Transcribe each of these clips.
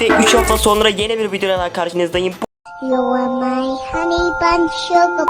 birlikte 3 hafta sonra yeni bir videoyla karşınızdayım. You are my honey bun sugar.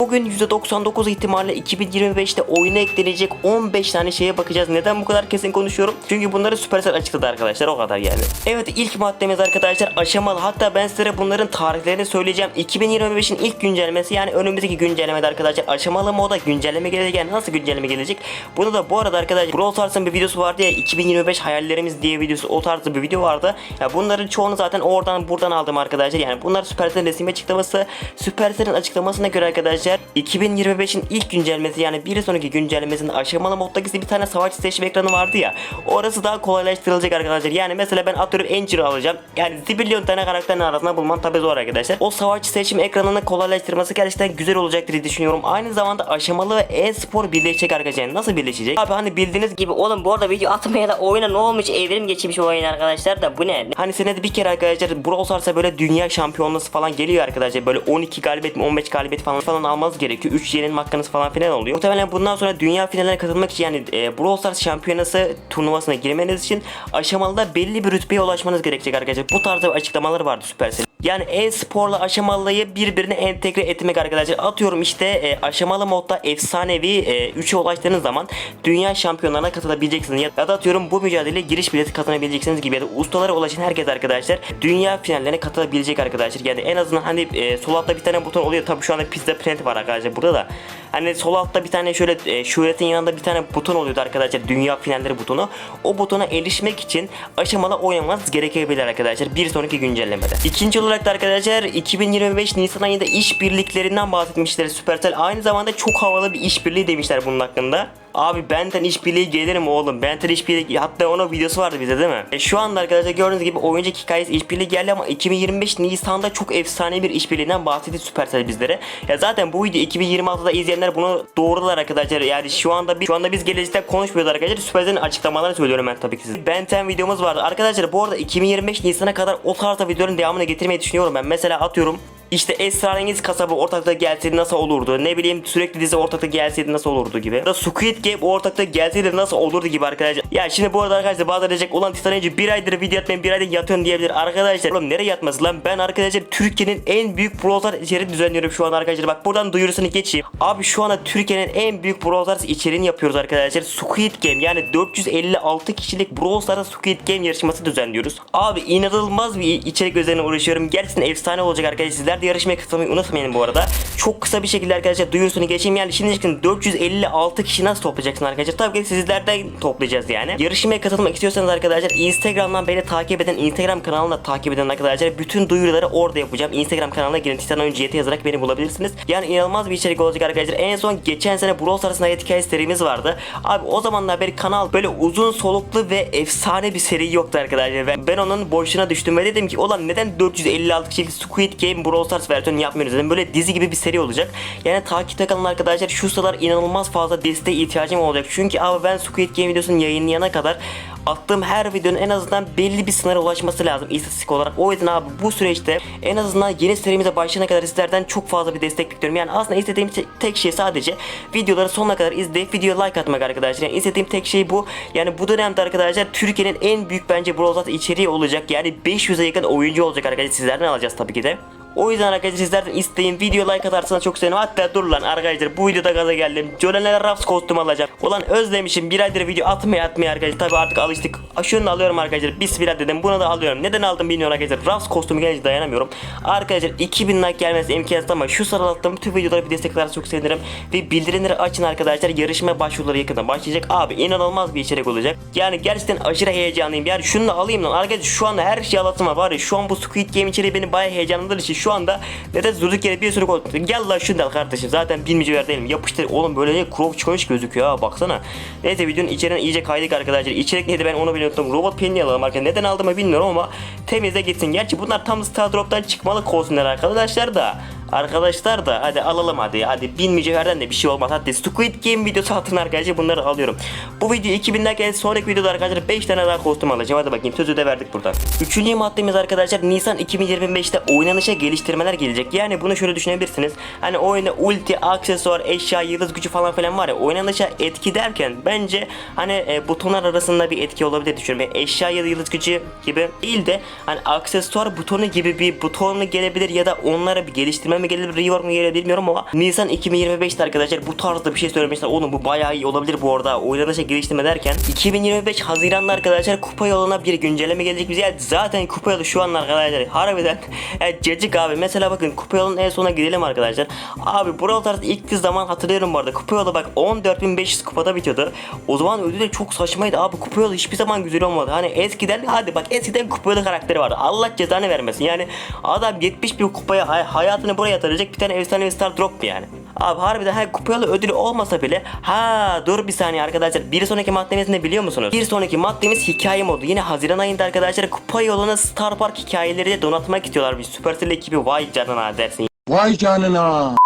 Bugün %99 ihtimalle 2025'te oyuna eklenecek 15 tane şeye bakacağız. Neden bu kadar kesin konuşuyorum? Çünkü bunları Supercell açıkladı arkadaşlar o kadar yani. Evet ilk maddemiz arkadaşlar aşamalı. Hatta ben size bunların tarihlerini söyleyeceğim. 2025'in ilk güncellemesi yani önümüzdeki güncellemede arkadaşlar aşamalı moda güncelleme gelecek. Yani nasıl güncelleme gelecek? Bunu da bu arada arkadaşlar Brawl Stars'ın bir videosu vardı ya 2025 hayallerimiz diye videosu o tarzda bir video vardı. Ya bunların çoğunu zaten oradan buradan aldım arkadaşlar. Yani bunlar Supercell'in resmi açıklaması. Supercell'in açıklamasına göre arkadaşlar 2025'in ilk güncellemesi yani bir sonraki güncellemesinin aşamalı moddaki bir tane savaş seçim ekranı vardı ya. Orası daha kolaylaştırılacak arkadaşlar. Yani mesela ben atıyorum Angel'ı alacağım. Yani zibilyon tane karakterin arasında bulman tabi zor arkadaşlar. O savaş seçim ekranını kolaylaştırması gerçekten güzel olacaktır diye düşünüyorum. Aynı zamanda aşamalı ve e-spor birleşecek arkadaşlar. Nasıl birleşecek? Abi hani bildiğiniz gibi Oğlum bu arada video atmaya da oyuna ne olmuş evrim geçmiş oyun arkadaşlar da bu ne? Hani senede bir kere arkadaşlar Brawl Stars'a böyle dünya şampiyonluğu falan geliyor arkadaşlar. Böyle 12 galibiyet mi 15 galibiyet falan falan almanız gerekiyor. 3 yenilme hakkınız falan filan oluyor. Muhtemelen bundan sonra dünya finaline katılmak için yani e, Brawl Stars şampiyonası turnuvasına girmeniz için aşamalı da belli bir rütbeye ulaşmanız gerekecek arkadaşlar. Bu tarzda açıklamaları vardı Supercell. Yani e-sporla aşamalıyı birbirine entegre etmek arkadaşlar. Atıyorum işte e, aşamalı modda efsanevi e, 3'e ulaştığınız zaman dünya şampiyonlarına katılabileceksiniz. Ya da atıyorum bu mücadeleye giriş bileti kazanabileceksiniz gibi ya da ustalara ulaşan herkes arkadaşlar dünya finallerine katılabilecek arkadaşlar. Yani en azından hani e, sol altta bir tane buton oluyor. Tabii şu anda pizza print var arkadaşlar burada da. Hani sol altta bir tane şöyle e, şöhretin yanında bir tane buton oluyordu arkadaşlar. Dünya finalleri butonu. O butona erişmek için aşamalı oynamanız gerekebilir arkadaşlar. Bir sonraki güncellemede. İkinci olarak da arkadaşlar 2025 Nisan ayında işbirliklerinden bahsetmişler Supercell. Aynı zamanda çok havalı bir işbirliği demişler bunun hakkında. Abi benden işbirliği gelir mi oğlum? Benten işbirliği hatta onun videosu vardı bize değil mi? E, şu anda arkadaşlar gördüğünüz gibi oyuncak hikayesi işbirliği geldi ama 2025 Nisan'da çok efsane bir işbirliğinden bahsetti Supercell bizlere. Ya zaten bu video 2026'da izleyenler bunu doğrular arkadaşlar. Yani şu anda biz şu anda biz gelecekten konuşmuyoruz arkadaşlar. Supercell'in açıklamalarını söylüyorum ben tabii ki size. Benten videomuz vardı. Arkadaşlar bu arada 2025 Nisan'a kadar o tarzda videoların devamını getirmeyi düşünüyorum ben. Mesela atıyorum işte esrarengiz kasabı ortakta gelseydi nasıl olurdu? Ne bileyim sürekli dizi ortakta gelseydi nasıl olurdu gibi. Ya da Squid Game ortakta gelseydi nasıl olurdu gibi arkadaşlar. Ya şimdi bu arada arkadaşlar bazıları diyecek ulan Titan Age bir aydır video atmayın bir aydır yatıyorsun diyebilir. Arkadaşlar oğlum nereye yatması lan? Ben arkadaşlar Türkiye'nin en büyük browser içeriği düzenliyorum şu an arkadaşlar. Bak buradan duyurusunu geçeyim. Abi şu anda Türkiye'nin en büyük browser içeriğini yapıyoruz arkadaşlar. Squid Game yani 456 kişilik browser'da Squid Game yarışması düzenliyoruz. Abi inanılmaz bir içerik üzerine uğraşıyorum. Gerçekten efsane olacak arkadaşlar. Sizler de yarışmaya katılmayı unutmayın bu arada. Çok kısa bir şekilde arkadaşlar duyurusunu geçeyim. Yani şimdi çıkın 456 kişi nasıl toplayacaksın arkadaşlar? Tabii ki sizlerden toplayacağız yani. Yarışmaya katılmak istiyorsanız arkadaşlar Instagram'dan beni takip eden Instagram kanalına takip eden arkadaşlar bütün duyuruları orada yapacağım. Instagram kanalına girin Titan Oyuncu YT yazarak beni bulabilirsiniz. Yani inanılmaz bir içerik olacak arkadaşlar. En son geçen sene Brawl Stars'ın hayat hikayesi serimiz vardı. Abi o zamanlar beri kanal böyle uzun soluklu ve efsane bir seri yoktu arkadaşlar. Ve ben onun boşuna düştüm ve dedim ki ulan neden 456 kişilik Squid Game Brawl Stars versiyonu yapmıyoruz dedim. Böyle dizi gibi bir seri olacak. Yani takipte kalın arkadaşlar şu sıralar inanılmaz fazla desteğe ihtiyacım olacak. Çünkü abi ben Squid Game videosunu yayınlayana kadar attığım her videonun en azından belli bir sınıra ulaşması lazım istatistik olarak. O yüzden abi bu süreçte en azından yeni serimize başlayana kadar sizlerden çok fazla bir destek bekliyorum. Yani aslında istediğim te- tek şey sadece videoları sonuna kadar izleyip video like atmak arkadaşlar. Yani istediğim tek şey bu. Yani bu dönemde arkadaşlar Türkiye'nin en büyük bence Brawl içeriği olacak. Yani 500'e yakın oyuncu olacak arkadaşlar. Sizlerden alacağız tabii ki de. O yüzden arkadaşlar sizlerden isteyin video like atarsanız çok sevinirim. Hatta dur lan arkadaşlar bu videoda gaza geldim. Jolen'e Raps kostüm alacağım. Ulan özlemişim bir aydır video atmaya atmaya arkadaşlar. Tabi artık alıştık. Şunu da alıyorum arkadaşlar. Bismillah dedim. Bunu da alıyorum. Neden aldım bilmiyorum arkadaşlar. Raps kostümü gelince dayanamıyorum. Arkadaşlar 2000 like gelmesi imkansız ama şu sıralar attığım tüm videolara bir destek atarsanız çok sevinirim. Ve bildirimleri açın arkadaşlar. Yarışma başvuruları yakında başlayacak. Abi inanılmaz bir içerik olacak. Yani gerçekten aşırı heyecanlıyım. Yani şunu da alayım lan. Arkadaşlar şu anda her şey alasım var. Ya şu an bu Squid Game içeriği beni bayağı heyecanlandırdığı için şu anda neden durduk yere bir sürü kod. Gel lan şunu al kardeşim. Zaten bilmeyeceğim yer değilim. Yapıştır. Oğlum böyle ne Crow çıkmış gözüküyor ha baksana. Neyse videonun içeriğine iyice kaydık arkadaşlar. İçerik neydi ben onu bile. Robot penny alalım arkadaşlar. Neden aldığımı bilmiyorum ama temize gitsin. Gerçi bunlar tam Star Drop'tan çıkmalı kostümler arkadaşlar da. Arkadaşlar da hadi alalım hadi. Hadi 1000 mücevherden de bir şey olmaz. Hadi Squid Game videosu atın arkadaşlar bunları alıyorum. Bu video 2000'den gelen sonraki videoda arkadaşlar 5 tane daha kostüm alacağım. Hadi bakayım sözü de verdik buradan. Üçüncü maddemiz arkadaşlar Nisan 2025'te oynanışa geliştirmeler gelecek. Yani bunu şöyle düşünebilirsiniz. Hani oyunda ulti, aksesuar, eşya, yıldız gücü falan filan var ya oynanışa etki derken bence hani e, butonlar arasında bir etki olabilir düşünüyorum. Yani eşya ya da yıldız gücü gibi değil de hani aksesuar butonu gibi bir butonlu gelebilir ya da onlara bir geliştirme mi gelebilir, rework mu gelebilir bilmiyorum ama Nisan 2025'te arkadaşlar bu tarzda bir şey söylemişler. Oğlum bu bayağı iyi olabilir bu arada. Oynanışa geliştirme derken 2025 Haziran'da arkadaşlar kupa yoluna bir güncelleme gelecek bize. Yani zaten kupa yolu şu an arkadaşlar harbiden yani cacık abi. Mesela bakın kupa yolunun en sona gidelim arkadaşlar. Abi Brawl Stars ilk zaman hatırlıyorum bu arada. Kupa yolu bak 14.500 kupada bitiyordu. O zaman ödülü çok saçmaydı abi. Kupa yolu hiçbir zaman güzel olmadı. Hani eskiden hadi bak eskiden kupa yolu karakteri vardı. Allah cezanı vermesin. Yani adam 70 bin kupaya hay- hayatını buraya yatıracak bir tane efsane star drop yani? Abi harbiden her kupayalı ödülü olmasa bile ha dur bir saniye arkadaşlar bir sonraki maddemiz ne biliyor musunuz? Bir sonraki maddemiz hikaye modu. Yine Haziran ayında arkadaşlar kupa yoluna Star Park hikayeleri donatmak istiyorlar. Bir Supercell ekibi vay canına dersin Vay canına.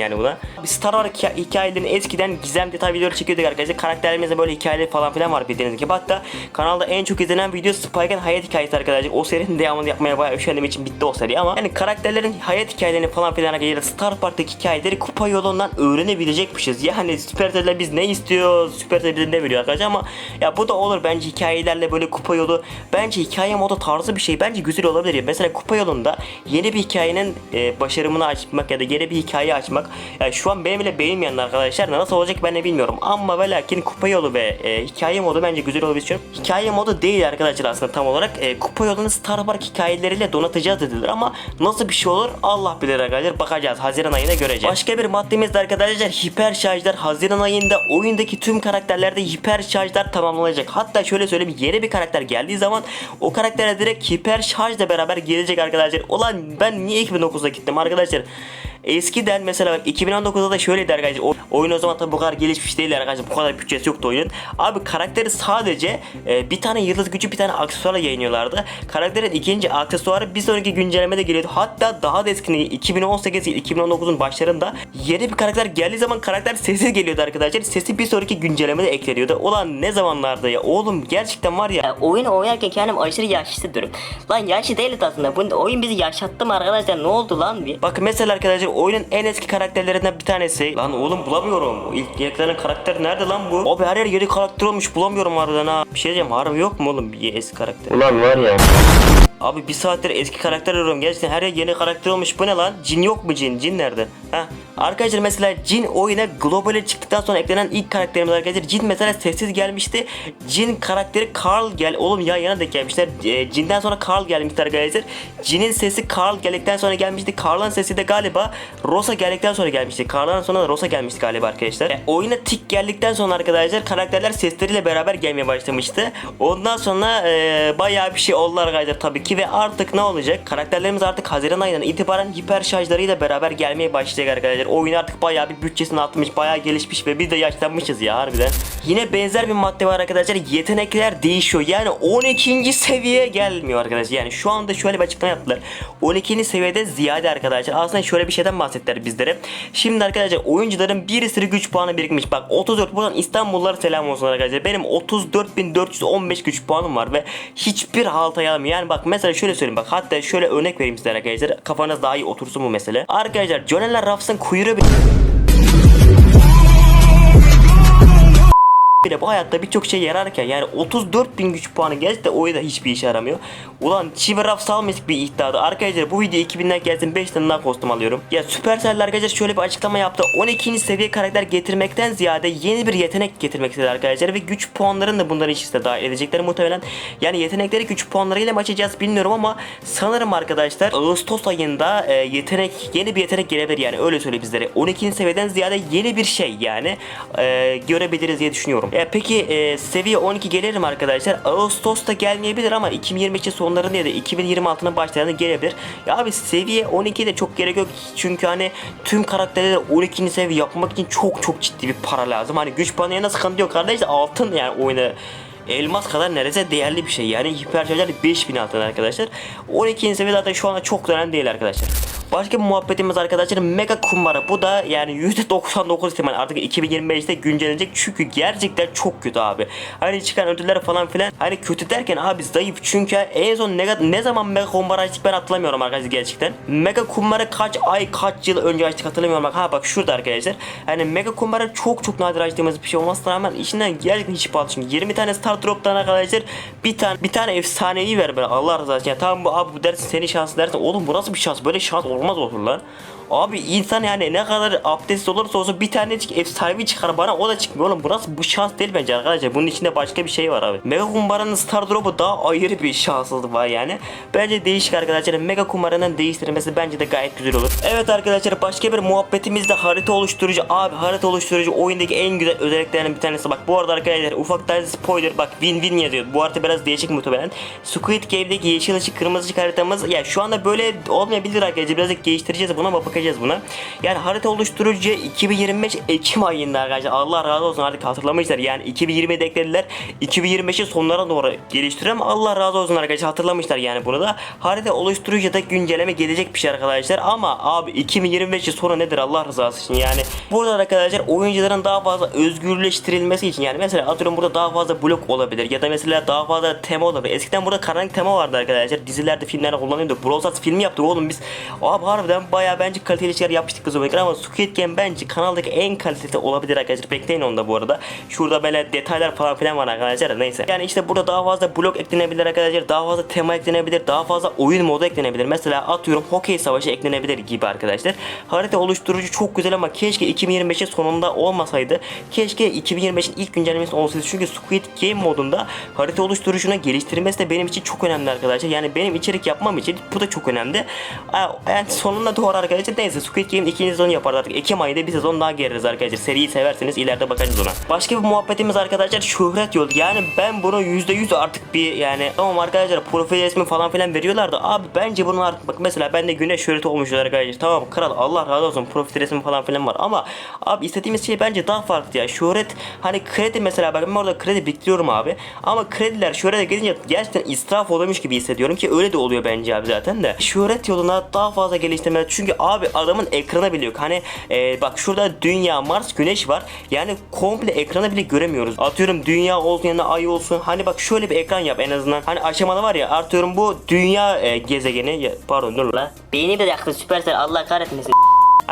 Yani buna. Star Wars hikaye- hikayelerini eskiden gizem detay videoları çekiyorduk arkadaşlar. Karakterlerimizde böyle hikayeler falan filan var bildiğiniz gibi. Hatta kanalda en çok izlenen video Spike'ın hayat hikayesi arkadaşlar. O serinin devamını yapmaya bayağı üşendiğim için bitti o seri ama yani karakterlerin hayat hikayelerini falan filan arkadaşlar Star Park'taki hikayeleri kupa yolundan öğrenebilecekmişiz. Yani Supercell'de biz ne istiyoruz? Supercell bize ne veriyor arkadaşlar ama ya bu da olur bence hikayelerle böyle kupa yolu bence hikaye modu tarzı bir şey bence güzel olabilir. Mesela kupa yolunda yeni bir hikayenin e, başarımını açmak ya da yeni bir hikaye açmak yani şu an benim bile beynim yandı arkadaşlar nasıl olacak ben de bilmiyorum ama ve lakin kupa yolu ve e, hikaye modu bence güzel olabilir düşünüyorum. Hikaye modu değil arkadaşlar aslında tam olarak e, kupa yolunu Star Park hikayeleriyle donatacağız dediler ama nasıl bir şey olur Allah bilir arkadaşlar bakacağız Haziran ayında göreceğiz. Başka bir maddemiz de arkadaşlar hiper şarjlar Haziran ayında oyundaki tüm karakterlerde hiper şarjlar tamamlanacak. Hatta şöyle söyleyeyim yeni bir karakter geldiği zaman o karaktere direkt hiper şarjla beraber gelecek arkadaşlar. Ulan ben niye 2009'da gittim arkadaşlar? Eskiden mesela bak 2019'da da şöyleydi arkadaşlar. O, oyun o zaman tabi bu kadar gelişmiş değildi arkadaşlar. Bu kadar bütçesi yoktu oyunun. Abi karakteri sadece e, bir tane yıldız gücü bir tane aksesuarla yayınlıyorlardı. Karakterin ikinci aksesuarı bir sonraki güncellemede geliyordu. Hatta daha da eskini 2018 2019'un başlarında yeni bir karakter geldiği zaman karakter sessiz geliyordu arkadaşlar. Sesi bir sonraki güncellemede ekleniyordu. Ulan ne zamanlarda ya oğlum gerçekten var ya. Ya, oyunu oynarken kendim aşırı yaşlı hissediyorum. Lan yaşlı değiliz aslında. Bu oyun bizi yaşattı mı arkadaşlar? Ne oldu lan bir? Bak mesela arkadaşlar oyunun en eski karakterlerinden bir tanesi. Lan oğlum bulamıyorum. İlk yeniklenen karakter nerede lan bu? Abi her yer yeni karakter olmuş bulamıyorum harbiden ha. Bir şey diyeceğim harbi yok mu oğlum bir eski karakter? Ulan var ya. Abi bir saattir eski karakter arıyorum. Gerçekten her yer yeni karakter olmuş. Bu ne lan? Cin yok mu cin? Cin nerede? Ha? Arkadaşlar mesela Cin oyuna globale çıktıktan sonra eklenen ilk karakterimiz arkadaşlar. Cin mesela sessiz gelmişti. Cin karakteri Carl gel. Oğlum yan yana denk gelmişler. E, Cin'den sonra Carl gelmişti arkadaşlar. Cin'in sesi Carl geldikten sonra gelmişti. Carl'ın sesi de galiba Rosa geldikten sonra gelmişti. Carl'dan sonra da Rosa gelmişti galiba arkadaşlar. E, oyuna tik geldikten sonra arkadaşlar karakterler sesleriyle beraber gelmeye başlamıştı. Ondan sonra e, bayağı bir şey oldu arkadaşlar tabii ki ve artık ne olacak? Karakterlerimiz artık Haziran ayından itibaren hiper şarjlarıyla beraber gelmeye başlayacak arkadaşlar. Oyun artık bayağı bir bütçesini atmış, bayağı gelişmiş ve biz de yaşlanmışız ya harbiden. Yine benzer bir madde var arkadaşlar. Yetenekler değişiyor. Yani 12. seviyeye gelmiyor arkadaşlar. Yani şu anda şöyle bir açıklama yaptılar. 12. seviyede ziyade arkadaşlar. Aslında şöyle bir şeyden bahsettiler bizlere. Şimdi arkadaşlar oyuncuların bir sürü güç puanı birikmiş. Bak 34 buradan İstanbullulara selam olsun arkadaşlar. Benim 34.415 güç puanım var ve hiçbir halt ayağım. Yani bak mesela şöyle söyleyeyim bak hatta şöyle örnek vereyim size arkadaşlar. Kafanız daha iyi otursun bu mesele. Arkadaşlar Jonella Ruffs'ın huyura bile bu hayatta birçok şey yararken yani 34 bin güç puanı gerçekten oyunda hiçbir işe yaramıyor. Ulan Chiver Raf salmayacak bir iddiadı. Arkadaşlar bu video 2000'den gelsin 5 tane daha kostüm alıyorum. Ya Supercell arkadaşlar şöyle bir açıklama yaptı. 12. seviye karakter getirmekten ziyade yeni bir yetenek getirmek istedi arkadaşlar ve güç puanlarını da bunların içine dahil edecekler muhtemelen. Yani yetenekleri güç puanlarıyla mı açacağız bilmiyorum ama sanırım arkadaşlar Ağustos ayında e, yetenek yeni bir yetenek gelebilir yani öyle söyle bizlere. 12. seviyeden ziyade yeni bir şey yani e, görebiliriz diye düşünüyorum. E, peki e, seviye 12 gelir mi arkadaşlar? Ağustos'ta gelmeyebilir ama 2023'in sonlarında ya da 2026'nın başlarında gelebilir. Ya abi seviye 12 de çok gerek yok. Çünkü hani tüm karakterleri 12. seviye yapmak için çok çok ciddi bir para lazım. Hani güç puanına sıkıntı yok kardeşler altın yani oyuna elmas kadar neredeyse değerli bir şey. Yani hiper şarjlar 5000 altın arkadaşlar. 12. seviye zaten şu anda çok önemli değil arkadaşlar. Başka bir muhabbetimiz arkadaşlar mega kumbara. Bu da yani %99 ihtimal artık 2025'te güncellenecek. Çünkü gerçekten çok kötü abi. Hani çıkan ödüller falan filan. Hani kötü derken abi zayıf. Çünkü en son ne, ne zaman mega kumbara açtık ben hatırlamıyorum arkadaşlar gerçekten. Mega kumbara kaç ay kaç yıl önce açtık hatırlamıyorum. Bak ha bak şurada arkadaşlar. Hani mega kumbara çok çok nadir açtığımız bir şey olmasına rağmen içinden gerçekten hiç pahalı. Şimdi 20 tane star drop'tan arkadaşlar bir tane bir tane efsanevi ver bana Allah razı olsun. Ya tamam bu abi bu dersin senin şansın dersin. Oğlum bu nasıl bir şans? Böyle şans olmaz olur lan. Abi insan yani ne kadar abdest olursa olsun bir tanecik efsanevi çıkar bana o da çıkmıyor. Oğlum bu nasıl bu şans değil bence arkadaşlar. Bunun içinde başka bir şey var abi. Mega Kumbara'nın Star Drop'u daha ayrı bir şanssızlık var yani. Bence değişik arkadaşlar. Mega Kumbara'nın değiştirilmesi bence de gayet güzel olur. Evet arkadaşlar başka bir muhabbetimiz de harita oluşturucu. Abi harita oluşturucu oyundaki en güzel özelliklerinden bir tanesi. Bak bu arada arkadaşlar ufaktan spoiler. Bak win win yazıyor. Bu harita biraz değişik muhtemelen. Squid Game'deki yeşil ışık kırmızı ışık haritamız ya şu anda böyle olmayabilir arkadaşlar. Birazcık geliştireceğiz buna bakacağız buna yani harita oluşturucu 2025 Ekim ayında arkadaşlar. Allah razı olsun. Artık hatırlamışlar. Yani 2020'de eklediler 2025'in sonlarına doğru geliştiriyor Allah razı olsun arkadaşlar. Hatırlamışlar yani bunu da. Harita oluşturucu da güncelleme gelecek bir şey arkadaşlar. Ama abi 2025'in sonu nedir? Allah rızası için yani. Burada arkadaşlar oyuncuların daha fazla özgürleştirilmesi için yani mesela atıyorum burada daha fazla blok olabilir ya da mesela daha fazla tema olabilir. Eskiden burada karanlık tema vardı arkadaşlar. Dizilerde filmlerde kullanıyordu Brawl Stars filmi yaptık oğlum biz. Abi harbiden bayağı bence kaliteli şeyler yapmıştık kız oyuncular ama Squid Game bence kanaldaki en kaliteli olabilir arkadaşlar. Bekleyin onu da bu arada. Şurada böyle detaylar falan filan var arkadaşlar neyse. Yani işte burada daha fazla blok eklenebilir arkadaşlar daha fazla tema eklenebilir daha fazla oyun modu eklenebilir. Mesela atıyorum hokey savaşı eklenebilir gibi arkadaşlar. Harita oluşturucu çok güzel ama keşke 2025'in sonunda olmasaydı. Keşke 2025'in ilk güncellemesi olsaydı. Çünkü Squid Game modunda harita oluşturucuna geliştirmesi de benim için çok önemli arkadaşlar. Yani benim içerik yapmam için bu da çok önemli. Yani sonunda doğru arkadaşlar neyse Squid Game'in ikinci sezonu yaparız artık. Ekim ayında bir sezon daha geliriz arkadaşlar. Seriyi severseniz ileride bakarız ona. Başka bir muhabbetimiz arkadaşlar şöhret yolu. Yani ben bunu %100 artık bir yani tamam arkadaşlar profil resmi falan filan veriyorlar da abi bence bunun artık bak mesela bende güneş şöhreti olmuş arkadaşlar. Tamam kral Allah razı olsun profil resmi falan filan var. Ama abi istediğimiz şey bence daha farklı ya. Şöhret hani kredi mesela bak ben orada kredi biriktiriyorum abi. Ama krediler şöhrete gelince gerçekten israf oluyormuş gibi hissediyorum ki öyle de oluyor bence abi zaten de. Şöhret yoluna daha fazla geliştirme çünkü abi adamın ekranı bile yok. Hani e, bak şurada dünya Mars güneş var. Yani komple ekranı bile göremiyoruz. Atıyorum dünya olsun yanında ay olsun. Hani bak şöyle bir ekran yap en azından. Hani aşamalı var ya atıyorum bu dünya e, gezegeni. Pardon dur la Beyni de yaktı Süpersel Allah kahretmesin.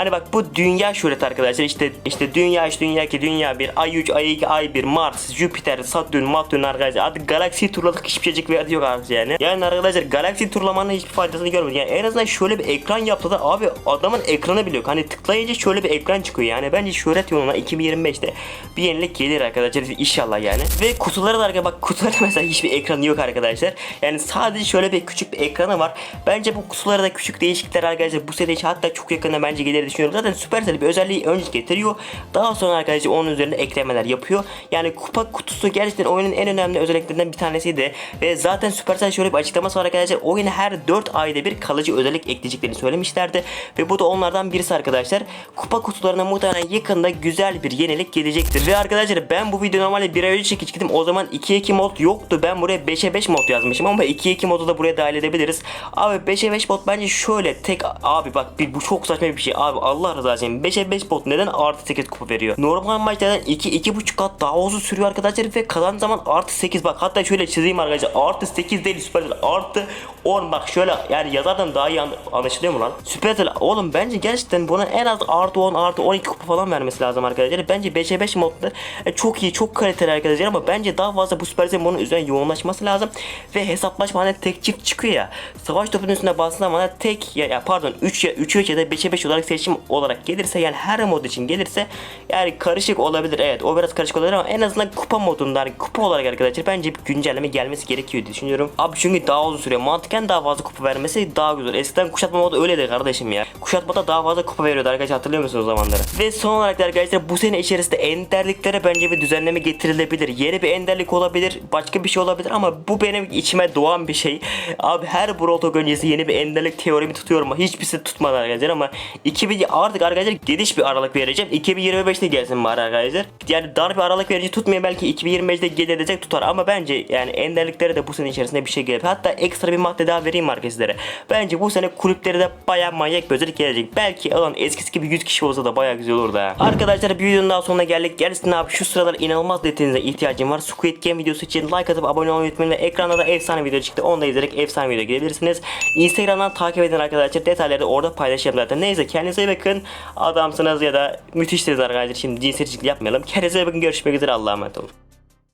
Hani bak bu dünya şöhret arkadaşlar işte işte dünya işte dünya ki dünya bir ay 3 ay 2 ay 1 Mars Jüpiter Satürn Matürn arkadaşlar artık galaksi turladık hiçbir şeycik verdi yok artık yani. Yani arkadaşlar galaksi turlamanın hiçbir faydasını görmedik. Yani en azından şöyle bir ekran yaptı da abi adamın ekranı bile yok. Hani tıklayınca şöyle bir ekran çıkıyor yani. Bence şöhret yoluna 2025'te bir yenilik gelir arkadaşlar inşallah yani. Ve kutuları da arkadaşlar bak kutuları mesela hiçbir ekranı yok arkadaşlar. Yani sadece şöyle bir küçük bir ekranı var. Bence bu kutulara da küçük değişiklikler arkadaşlar bu sene hatta çok yakında bence gelir düşünüyorum. Zaten Supercell bir özelliği önce getiriyor. Daha sonra arkadaşlar onun üzerine eklemeler yapıyor. Yani kupa kutusu gerçekten oyunun en önemli özelliklerinden bir tanesiydi. Ve zaten Supercell şöyle bir açıklaması var arkadaşlar. Oyuna her 4 ayda bir kalıcı özellik ekleyeceklerini söylemişlerdi. Ve bu da onlardan birisi arkadaşlar. Kupa kutularına muhtemelen yakında güzel bir yenilik gelecektir. Ve arkadaşlar ben bu video normalde bir ay önce çekmiştim. O zaman 2-2 mod yoktu. Ben buraya 5'e 5 mod yazmışım ama 2-2 modu da buraya dahil edebiliriz. Abi 5'e 5 mod bence şöyle tek abi bak bir, bu çok saçma bir şey. Abi Allah rızası için 5'e 5 bot neden artı 8 kupa veriyor? Normal maçlardan 2 2.5 kat daha uzun sürüyor arkadaşlar ve kalan zaman artı 8 bak hatta şöyle çizeyim arkadaşlar. Artı 8 değil Supercell artı 10 bak şöyle yani yazardan daha iyi an- anlaşılıyor mu lan? Supercell oğlum bence gerçekten buna en az artı 10 artı 12 kupa falan vermesi lazım arkadaşlar. Bence 5'e 5 modda e, çok iyi çok kaliteli arkadaşlar ama bence daha fazla bu Supercell'in bunun üzerine yoğunlaşması lazım ve hesaplaşma hani tek çift çıkıyor ya. Savaş topunun üstüne bastığında zaman tek ya, ya pardon 3 ya 3 ya da 5'e 5 olarak seçim olarak gelirse yani her mod için gelirse yani karışık olabilir evet o biraz karışık olabilir ama en azından kupa modunda hani kupa olarak arkadaşlar bence bir güncelleme gelmesi gerekiyor diye düşünüyorum. Abi çünkü daha uzun sürüyor. Mantıken daha fazla kupa vermesi daha güzel. Eskiden kuşatma modu öyleydi kardeşim ya. Kuşatmada daha fazla kupa veriyordu arkadaşlar hatırlıyor musunuz o zamanları? Ve son olarak da arkadaşlar bu sene içerisinde enderliklere bence bir düzenleme getirilebilir. Yeni bir enderlik olabilir. Başka bir şey olabilir ama bu benim içime doğan bir şey. Abi her Talk öncesi yeni bir enderlik teorimi tutuyorum hiçbirisi tutmadı arkadaşlar ama 2000 artık arkadaşlar geniş bir aralık vereceğim. 2025'te gelsin bari arkadaşlar. Yani dar bir aralık verici tutmuyor belki 2025'te gelecek tutar ama bence yani enderliklere de bu sene içerisinde bir şey gelir. Hatta ekstra bir madde daha vereyim arkadaşlar. Bence bu sene kulüplere de baya manyak bir özellik gelecek. Belki alan eskisi gibi 100 kişi olsa da baya güzel olur da. Arkadaşlar bir videonun daha sonuna geldik. Gerçekten abi şu sıralar inanılmaz detayınıza ihtiyacım var. Squid Game videosu için like atıp abone olmayı unutmayın ve ekranda da efsane video çıktı. Onu da izleyerek efsane video girebilirsiniz. Instagram'dan takip edin arkadaşlar. Detayları da orada paylaşacağım zaten. Neyse kendinize iyi bakın. Adamsınız ya da müthişsiniz arkadaşlar. Şimdi cinsiyetçilik yapmayalım. Kendinize iyi bakın. Görüşmek üzere. Allah'a emanet olun.